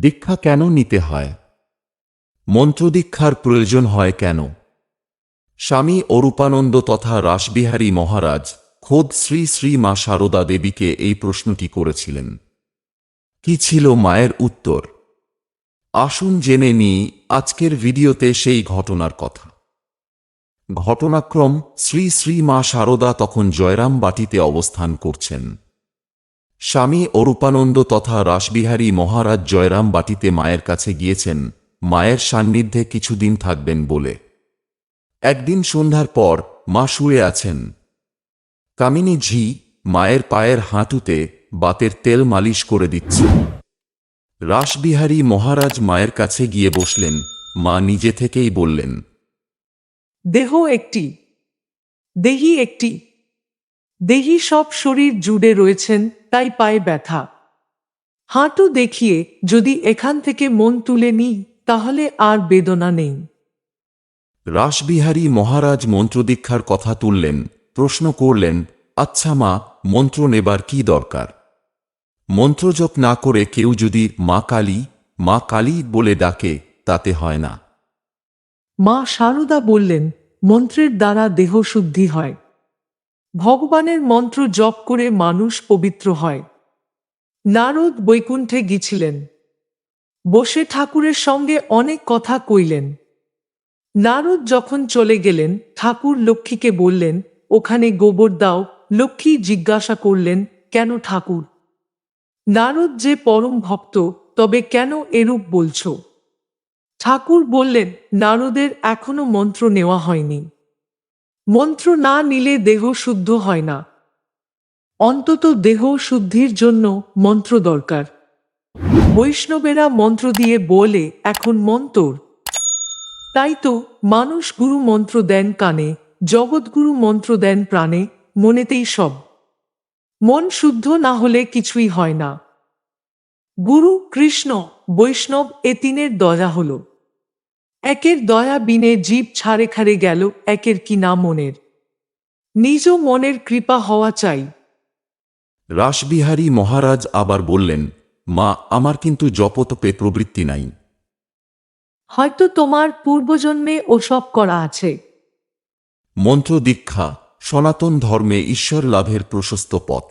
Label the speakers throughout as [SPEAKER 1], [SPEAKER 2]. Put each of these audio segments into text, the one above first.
[SPEAKER 1] দীক্ষা কেন নিতে হয়? মন্ত্রদীক্ষার প্রয়োজন হয় কেন? স্বামী অরূপানন্দ তথা রাসবিহারী মহারাজ খোদ শ্রী শ্রী মা সারদা দেবীকে এই প্রশ্নটি করেছিলেন। কি ছিল মায়ের উত্তর? আসুন জেনে নিই আজকের ভিডিওতে সেই ঘটনার কথা। ঘটনাক্রম শ্রী শ্রী মা সারদা তখন জয়রাম বাটিতে অবস্থান করছেন। স্বামী অরূপানন্দ তথা রাসবিহারী মহারাজ জয়রাম বাটিতে মায়ের কাছে গিয়েছেন, মায়ের সান্নিধ্যে কিছুদিন থাকবেন বলে। একদিন সন্ধ্যার পর মা শুয়ে আছেন। কামিনী ঝি মায়ের পায়ের হাঁটুতে বাতের তেল মালিশ করে দিচ্ছে। রাসবিহারী মহারাজ মায়ের কাছে গিয়ে বসলেন, মা নিজে থেকেই বললেন,
[SPEAKER 2] দেহ একটি, দেহি একটি। দেহি সব শরীর জুড়ে রয়েছেন তাই পায়ে ব্যথা। হাঁটু দেখিয়ে যদি এখান থেকে মন তুলে নিই তাহলে আর বেদনা নেই।
[SPEAKER 1] রাসবিহারী মহারাজ মন্ত্রদীক্ষার কথা তুললেন প্রশ্ন করলেন আচ্ছা মা মন্ত্র নেবার কি দরকার? মন্ত্রজপ না করে কেউ যদি মা কালী মা কালী বলে ডাকে তাতে হয় না।
[SPEAKER 2] মা সারদা বললেন মন্ত্রের দ্বারা দেহ শুদ্ধি হয়। ভগবানের মন্ত্র জপ করে মানুষ পবিত্র হয়। নারদ বৈকুণ্ঠে গিয়েছিলেন। বসে ঠাকুরের সঙ্গে অনেক কথা কইলেন। নারদ যখন চলে গেলেন, ঠাকুর লক্ষ্মীকে বললেন, ওখানে গোবর দাও। লক্ষ্মী জিজ্ঞাসা করলেন, কেন ঠাকুর? নারদ যে পরম ভক্ত, তবে কেন এরূপ বলছো? ঠাকুর বললেন, নারদের এখনও মন্ত্র নেওয়া হয়নি। মন্ত্র না নিলে দেহ শুদ্ধ হয় না। অন্তত দেহ শুদ্ধির জন্য মন্ত্র দরকার। বৈষ্ণবেরা মন্ত্র দিয়ে বলে, এখন মন্তর। তাই তো মানুষ গুরু মন্ত্র দেন কানে, জগৎগুরু মন্ত্র দেন প্রাণে, মনেতেই সব। মন শুদ্ধ না হলে কিছুই হয় না। গুরু কৃষ্ণ, বৈষ্ণব এ তিনের দয়া হল। একের দয়া বিনে জীব ছাড়ে খাড়ে গেল একের কি না মনের। নিজ মনের কৃপা হওয়া চাই।
[SPEAKER 1] রাসবিহারী মহারাজ আবার বললেন মা আমার কিন্তু জপতপে প্রবৃত্তি নাই।
[SPEAKER 2] হয়তো তোমার পূর্বজন্মে ওসব করা আছে।
[SPEAKER 1] মন্ত্র দীক্ষা সনাতন ধর্মে ঈশ্বর লাভের প্রশস্ত পথ।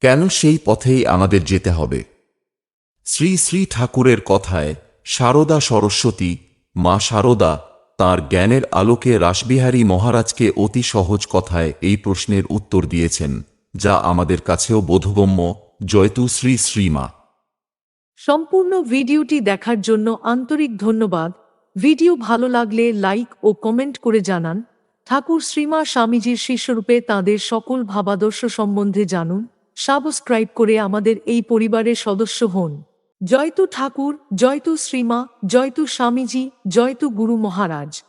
[SPEAKER 1] কেন সেই পথেই আমাদের যেতে হবে? শ্রী শ্রী ঠাকুরের কথায় সারদা সরস্বতী মা সারদা তার জ্ঞানের আলোকে রাসবিহারী মহারাজকে অতি সহজ কথায় এই প্রশ্নের উত্তর দিয়েছেন, যা আমাদের কাছেও বোধগম্য। জয়তু শ্রী শ্রীমা।
[SPEAKER 2] সম্পূর্ণ ভিডিওটি দেখার জন্য আন্তরিক ধন্যবাদ। ভিডিও ভালো লাগলে লাইক ও কমেন্ট করে জানান। ঠাকুর শ্রীমা স্বামীজির শিষ্যরূপে তাঁদের সকল ভাবাদর্শ সম্বন্ধে জানুন। সাবস্ক্রাইব করে আমাদের এই পরিবারের সদস্য হন। জয়তু ঠাকুর জয়তু শ্রীমা জয়তু স্বামীজি জয়তু গুরু মহারাজ।